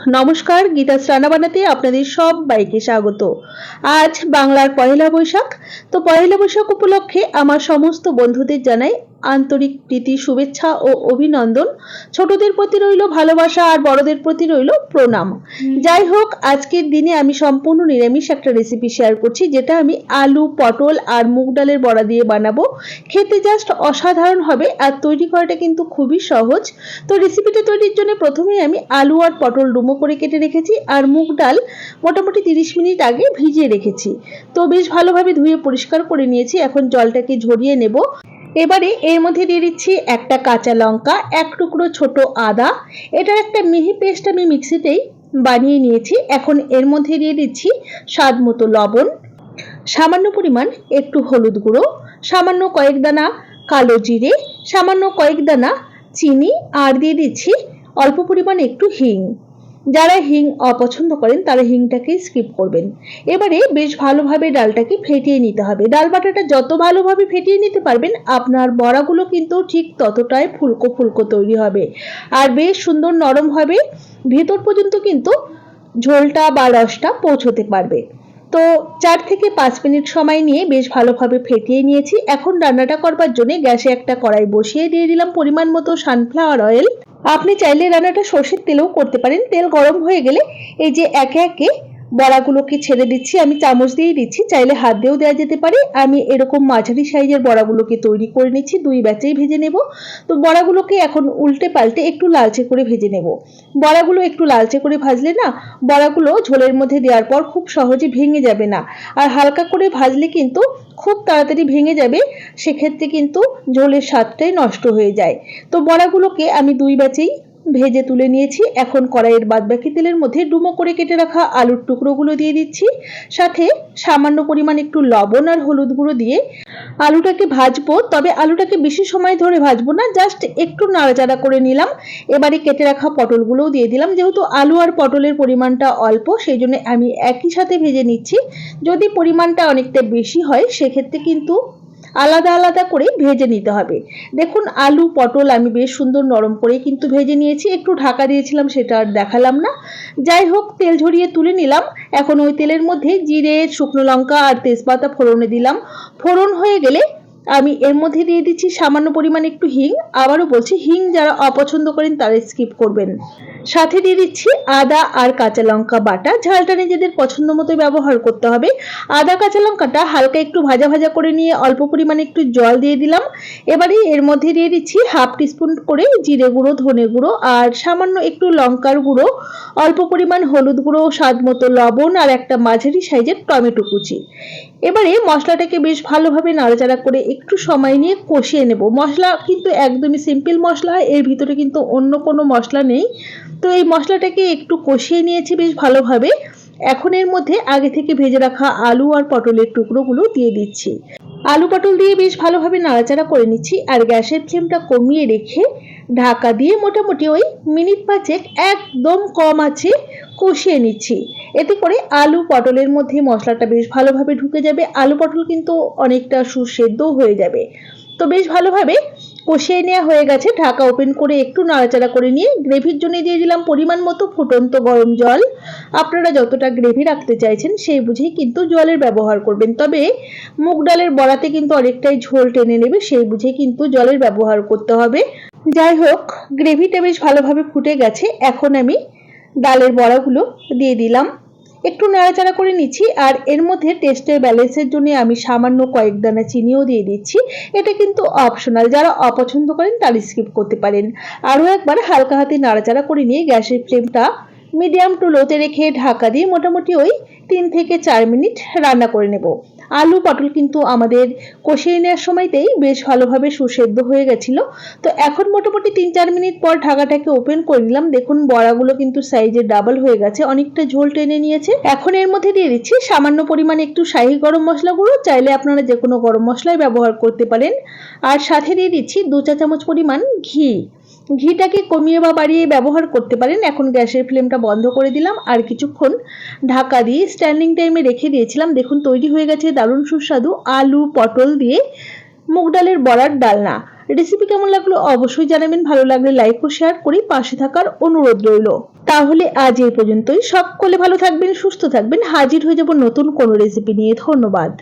নমস্কার, গীতা রান্না বানাতে আপনাদের সব বাইকে স্বাগত। আজ বাংলার পয়লা বৈশাখ। তো পয়লা বৈশাখ উপলক্ষে আমার সমস্ত বন্ধুদের জানাই আন্তরিক প্রীতি শুভেচ্ছা ও অভিনন্দন। ছোটদের প্রতি রইল ভালোবাসা আর বড়দের প্রতি রইল প্রণাম। যাই হোক আজকের দিনে আমি সম্পূর্ণ নিরামিষ একটা রেসিপি শেয়ার করছি যেটা আমি আলু পটল আর মুগ ডালের বড়া দিয়ে বানাবো। খেতে জাস্ট অসাধারণ হবে আর তৈরি করাটা কিন্তু খুবই সহজ। তো রেসিপিটা তৈরির জন্য প্রথমেই আমি আলু আর পটল ডুমো করে কেটে রেখেছি আর মুগ ডাল মোটামুটি তিরিশ মিনিট আগে ভিজিয়ে রেখেছি। তো বেশ ভালোভাবে ধুয়ে পরিষ্কার করে নিয়েছি এখন জলটাকে ঝরিয়ে নেব। এবারে এর মধ্যে দিয়ে দিচ্ছি একটা কাঁচা লঙ্কা, এক টুকরো ছোট আদা। এটার একটা মিহি পেস্ট আমি মিক্সিতেই বানিয়ে নিয়েছি। এখন এর মধ্যে দিয়ে দিচ্ছি স্বাদ মতো লবণ, সামান্য পরিমাণ একটু হলুদ গুঁড়ো, সামান্য কয়েক দানা কালো জিরে, সামান্য কয়েক দানা চিনি, আর দিয়ে দিচ্ছি অল্প পরিমাণ একটু হিং। যারা হিং অপছন্দ করেন, তারা হিংটাকে স্কিপ করবেন। এবারে বেশ ভালোভাবে ডালটাকে ফেটিয়ে নিতে হবে। ডাল বাটাটা যত ভালোভাবে ফেটিয়ে নিতে পারবেন, আপনার বড়াগুলো কিন্তু ঠিক ততটাই ফুলকো ফুলকো তৈরি হবে। আর বেশ সুন্দর নরম হবে, ভেতর পর্যন্ত কিন্তু ঝোলটা বা রসটা পৌঁছতে পারবে। তো চার থেকে পাঁচ মিনিট সময় নিয়ে বেশ ভালোভাবে ফেটিয়ে নিয়েছি। এখন রান্নাটা করবার জন্য গ্যাসে একটা কড়াই বসিয়ে দিয়ে দিলাম পরিমাণ মতো সানফ্লাওয়ার অয়েল আপনি চাইলে রান্নাটা সর্ষের তেলেও করতে পারেন। তেল গরম হয়ে গেলে এই যে একে একে বড়াগুলোকে ছেড়ে দিচ্ছি, আমি চামচ দিয়েই দিচ্ছি, চাইলে হাত দিয়েও দেওয়া যেতে পারে। আমি এরকম মাঝারি সাইজের বড়াগুলোকে তৈরি করে নিচ্ছি, দুই ব্যাচেই ভেজে নেব। তো বড়াগুলোকে এখন উল্টে পাল্টে একটু লালচে করে ভেজে নেব। বড়াগুলো একটু লালচে করে ভাজলে না, বড়াগুলো ঝোলের মধ্যে দেওয়ার পর খুব সহজে ভেঙে যাবে না। আর হালকা করে ভাজলে কিন্তু খুব তাড়াতাড়ি ভেঙে যাবে, সেক্ষেত্রে কিন্তু ঝোলের স্বাদটাই নষ্ট হয়ে যায়। তো বড়াগুলোকে আমি দুই ব্যাচেই ভেজে তুলে নিয়েছি। এখন কড়াইয়ের বাদবাকি তেলের মধ্যে ডুমো করে কেটে রাখা আলুর টুকরোগুলো দিয়ে দিচ্ছি। সাথে সামান্য পরিমাণ একটু লবণ আর হলুদ গুঁড়ো দিয়ে আলুটাকে ভাজবো। তবে আলুটাকে বেশি সময় ধরে ভাজবো না, জাস্ট একটু নাড়াচাড়া করে নিলাম। এবারে কেটে রাখা পটলগুলোও দিয়ে দিলাম। যেহেতু আলু আর পটলের পরিমাণটা অল্প, সেই জন্য আমি একই সাথে ভেজে নিচ্ছি। যদি পরিমাণটা অনেকটা বেশি হয়, সেক্ষেত্রে কিন্তু আলাদা আলাদা করে ভেজে নিতে হবে। দেখুন, আলু, পটল আমি বেশ সুন্দর নরম করে কিন্তু ভেজে নিয়েছি। একটু ঢাকা দিয়েছিলাম, সেটা আর দেখালাম না। যাই হোক, তেল ঝরিয়ে তুলে নিলাম। এখন ওই তেলের মধ্যে জিরে, শুকনো লঙ্কা আর তেজপাতা ফোড়নে দিলাম। ফোড়ন হয়ে গেলে আমি এর মধ্যে দিয়ে দিচ্ছি সামান্য পরিমাণ একটু হিং। আবারও বলছি, হিং যারা অপছন্দ করেন তারা স্কিপ করবেন। সাথে দিয়ে দিচ্ছি আদা আর কাঁচা লঙ্কা বাটা। ঝালটা নিজেদের পছন্দ মতো ব্যবহার করতে হবে। আদা, কাঁচা লঙ্কাটা হালকা একটু ভাজা ভাজা করে নিয়ে অল্প পরিমাণে একটু জল দিয়ে দিলাম। এবারে এর মধ্যে দিয়ে দিচ্ছি হাফ টিস্পুন করে জিরে গুঁড়ো, ধনে গুঁড়ো আর সামান্য একটু লঙ্কার গুঁড়ো। অল্প পরিমাণ হলুদ গুঁড়ো, স্বাদ মতো লবণ আর একটা মাঝারি সাইজের টমেটো কুচি। এবারে মশলাটাকে বেশ ভালোভাবে নাড়াচাড়া করে একটু সময় নিয়ে কষিয়ে নেব। মশলা কিন্তু একদমই সিম্পল মশলা, এর ভিতরে কিন্তু অন্য কোনো মশলা নেই। তো এই মশলাটাকে একটু কষিয়ে নিয়েছি বেশ ভালোভাবে। এখন এর মধ্যে আগে থেকে ভেজে রাখা আলু আর পটলের টুকরোগুলো দিয়ে দিচ্ছি। আলু পটল দিয়ে বেশ ভালোভাবে নাড়াচাড়া করে নিচ্ছি আর গ্যাসের ফ্লেমটা কমিয়ে রেখে ঢাকা দিয়ে মোটামুটি ওই মিনিট পাঁচেক একদম কম আছে কষিয়ে নিচ্ছি। এতে করে আলু পটলের মধ্যে মশলাটা বেশ ভালোভাবে ঢুকে যাবে। আলু পটল কিন্তু অনেকটা সুসেদ্ধ হয়ে যাবে। তো বেশ ভালোভাবে কষিয়ে নেওয়া হয়ে গেছে। ঢাকা ওপেন করে একটু নাড়াচাড়া করে নিয়ে গ্রেভির জন্য দিয়ে দিলাম পরিমাণ মতো ফুটন্ত গরম জল। আপনারা যতটা গ্রেভি রাখতে চাইছেন সেই বুঝেই কিন্তু জলের ব্যবহার করবেন। তবে মুগ ডালের বড়াতে কিন্তু অনেকটাই ঝোল টেনে নেবে, সেই বুঝে কিন্তু জলের ব্যবহার করতে হবে। যাই হোক, গ্রেভিটা বেশ ভালোভাবে ফুটে গেছে। এখন আমি ডালের বড়াগুলো দিয়ে দিলাম। একটু নাড়াচাড়া করে নিচ্ছি আর এর মধ্যে টেস্টের ব্যালেন্সের জন্য আমি সামান্য কয়েক দানা চিনিও দিয়ে দিচ্ছি। এটা কিন্তু অপশনাল যারা অপছন্দ করেন তারা স্কিপ করতে পারেন। আরও একবার হালকা হাতে নাড়াচাড়া করে নিয়ে গ্যাসের ফ্লেমটা মিডিয়াম টু লোতে রেখে ঢাকা দিয়ে মোটামুটি ওই তিন থেকে চার মিনিট রান্না করে নেব। আলু, পটল কিন্তু আমাদের কষিয়ে নেওয়ার সময়তেই বেশ ভালোভাবে সুসেদ্ধ হয়ে গেছিল। তো এখন মোটামুটি তিন চার মিনিট পর ঢাকাটাকে ওপেন করে নিলাম। দেখুন, বড়াগুলো কিন্তু সাইজে ডাবল হয়ে গেছে, অনেকটা ঝোল টেনে নিয়েছে। এখন এর মধ্যে দিয়ে দিচ্ছি সামান্য পরিমাণে একটু শাহি গরম মশলা গুঁড়ো, চাইলে আপনারা যে কোনো গরম মশলাই ব্যবহার করতে পারেন। আর সাথে দিয়ে দিচ্ছি দু চা চামচ পরিমাণ ঘি। ঘিটাকে কমিয়ে বা বাড়িয়ে ব্যবহার করতে পারেন। এখন গ্যাসের ফ্লেমটা বন্ধ করে দিলাম। আর কিছুক্ষণ ঢাকা দিয়ে স্ট্যান্ডিং টাইমে রেখে দিয়েছিলাম। দেখুন, তৈরি হয়ে গেছে দারুণ সুস্বাদু আলু পটল দিয়ে মুগ ডালের বড়ার ডালনা। রেসিপি কেমন লাগল অবশ্যই জানাবেন। ভালো লাগলে লাইক ও শেয়ার করে পাশে থাকার অনুরোধ রইল। তাহলে আজ এই পর্যন্তই। সকলে ভালো থাকবেন, সুস্থ থাকবেন। হাজির হয়ে যাব নতুন কোনো রেসিপি নিয়ে। ধন্যবাদ।